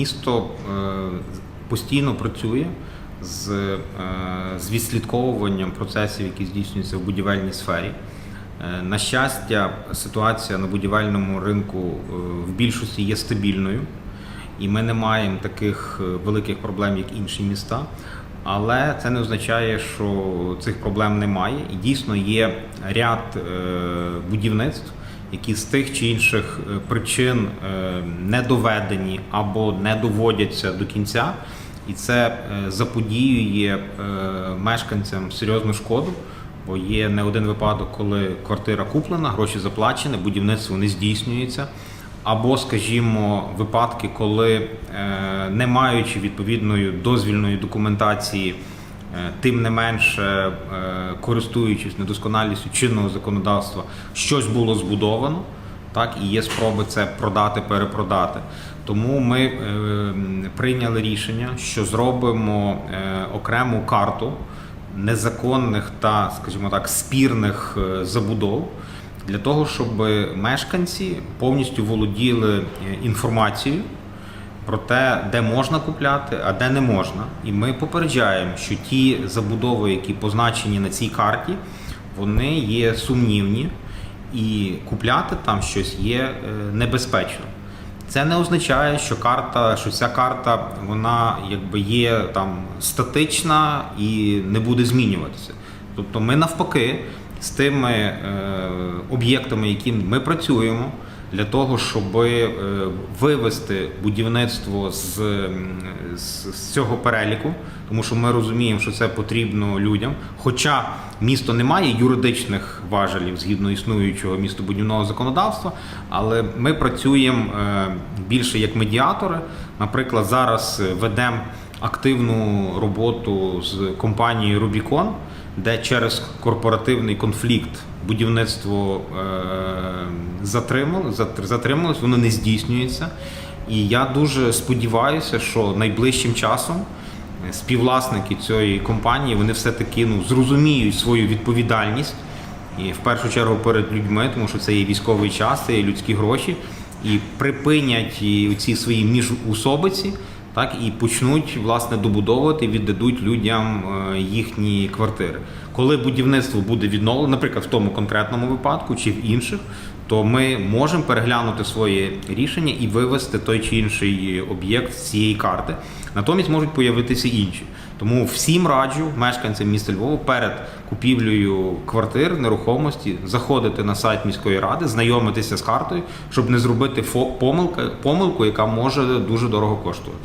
Місто е, постійно працює з, е, з відслідковуванням процесів, які здійснюються в будівельній сфері. Е, На щастя, ситуація на будівельному ринку в більшості є стабільною, і ми не маємо таких великих проблем, як інші міста. Але це не означає, що цих проблем немає. І дійсно є ряд будівництв, які з тих чи інших е, причин е, не доведені або не доводяться до кінця, і це е, заподіює мешканцям серйозну шкоду. Бо є не один випадок, коли квартира куплена, гроші заплачені, будівництво не здійснюється. Або, скажімо, випадки, коли, не маючи відповідної дозвільної документації, тим не менше, е, користуючись недосконалістю чинного законодавства, щось було збудовано, так і є спроби це продати, перепродати. Тому ми е, прийняли рішення, що зробимо е, окрему карту незаконних та, скажімо так, спірних е, забудов для того, щоб мешканці повністю володіли е, інформацією про те, де можна купляти, а де не можна. І ми попереджаємо, що ті забудови, які позначені на цій карті, вони є сумнівні, і купляти там щось є е, небезпечно. Це не означає, що карта, що ця карта вона якби є там статична і не буде змінюватися. Тобто ми навпаки з тими е, об'єктами, якими ми працюємо, для того, щоб е, вивести будівництво з, з, з цього переліку, тому що ми розуміємо, що це потрібно людям. Хоча місто не має юридичних важелів згідно існуючого містобудівного законодавства, але ми працюємо е, більше як медіатори. Наприклад, зараз е, ведемо активну роботу з компанією Rubicon, де через корпоративний конфлікт будівництво е, затрималось, воно не здійснюється. І я дуже сподіваюся, що найближчим часом е, співвласники цієї компанії вони все-таки ну, зрозуміють свою відповідальність і в першу чергу перед людьми, тому що це є військовий час, це є людські гроші, і припинять ці свої міжусобиці, так і почнуть власне добудовувати, віддадуть людям е, їхні квартири. Коли будівництво буде відновлено, наприклад, в тому конкретному випадку чи в інших, то ми можемо переглянути своє рішення і вивести той чи інший об'єкт з цієї карти. Натомість можуть появитися інші. Тому всім раджу мешканцям міста Львова перед купівлею квартир, нерухомості заходити на сайт міської ради, знайомитися з картою, щоб не зробити помилку, яка може дуже дорого коштувати.